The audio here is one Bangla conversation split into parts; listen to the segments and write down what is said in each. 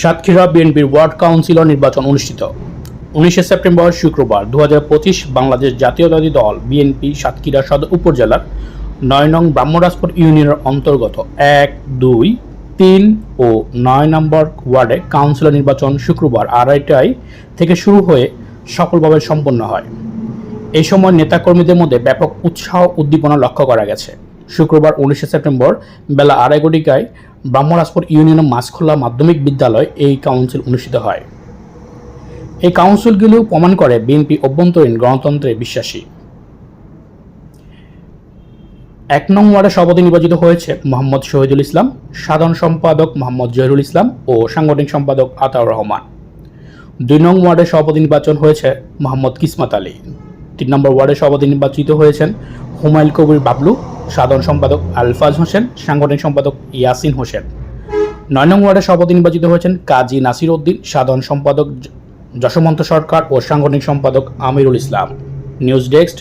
সাতক্ষীরা বিএনপির ওয়ার্ড কাউন্সিলর নির্বাচন অনুষ্ঠিত। উনিশে সেপ্টেম্বর শুক্রবার দুহাজার পঁচিশ বাংলাদেশ জাতীয়তাবাদী দল বিএনপি সাতক্ষীরা সদর উপজেলার নয় নং ব্রাহ্মরাজপুর ইউনিয়নের অন্তর্গত এক, দুই, তিন ও নয় নম্বর ওয়ার্ডে কাউন্সিলর নির্বাচন শুক্রবার আড়াইটায় থেকে শুরু হয়ে সফলভাবে সম্পন্ন হয়। এই সময় নেতাকর্মীদের মধ্যে ব্যাপক উৎসাহ উদ্দীপনা লক্ষ্য করা গেছে। শুক্রবার উনিশে সেপ্টেম্বর বেলা আড়াই ঘটিকায় ব্রাহ্মরাজপুর ইউনিয়নের মাছখোলা মাধ্যমিক বিদ্যালয় এই কাউন্সিল অনুষ্ঠিত হয়। এই কাউন্সিলগুলো প্রমাণ করে বিএনপি অভ্যন্তরীণ গণতন্ত্রে বিশ্বাসী। এক নং ওয়ার্ডে সভাপতি নির্বাচিত হয়েছে মোহাম্মদ শহীদুল ইসলাম, সাধারণ সম্পাদক মোহাম্মদ জহিরুল ইসলাম ও সাংগঠনিক সম্পাদক আতাউর রহমান। দুই নং ওয়ার্ডে সভাপতি নির্বাচন হয়েছে মোহাম্মদ কিসমাত আলী। তিন নম্বর ওয়ার্ডে সভাপতি নির্বাচিত হয়েছেন হুমায়ুল কবির বাবলু সাধারণ সম্পাদক আলফাজ হোসেন, সাংগঠনিক সম্পাদক ইয়াসিন হোসেন। নয় নং ওয়ার্ডে সভাপতি নির্বাচিত হয়েছেন কাজী নাসির উদ্দিন, সাধারণ সম্পাদক যশোমন্ত সরকার ও সাংগঠনিক সম্পাদক আমিরুল ইসলাম। নিউজ ডেস্ক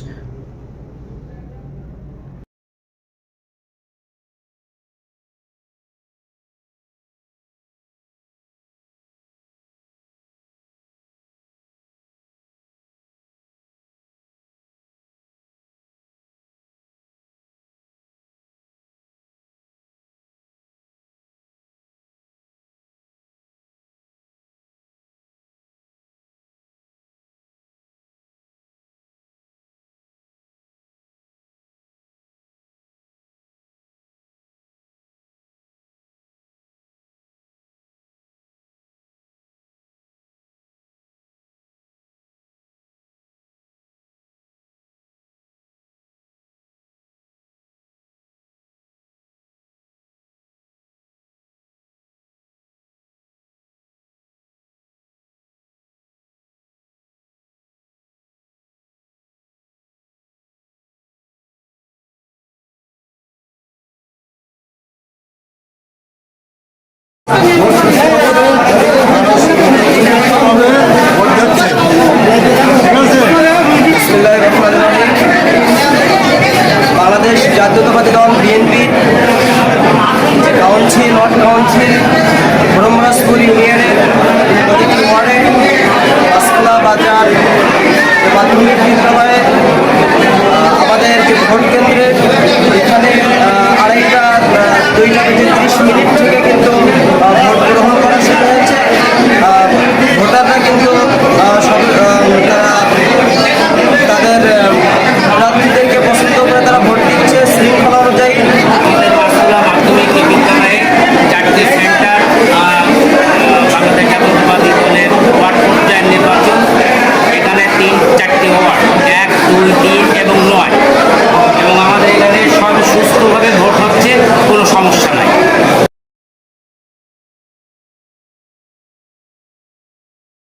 বাংলাদেশ জাতীয়তাবাদী দল বিএনপি যে কাউন্সিল, ওয়ার্ড কাউন্সিল ব্রহ্মরাজপুর ইউনিয়নের প্রতিটি ওয়ার্ডে বাজার, মাধ্যমিক বিদ্যালয়ে school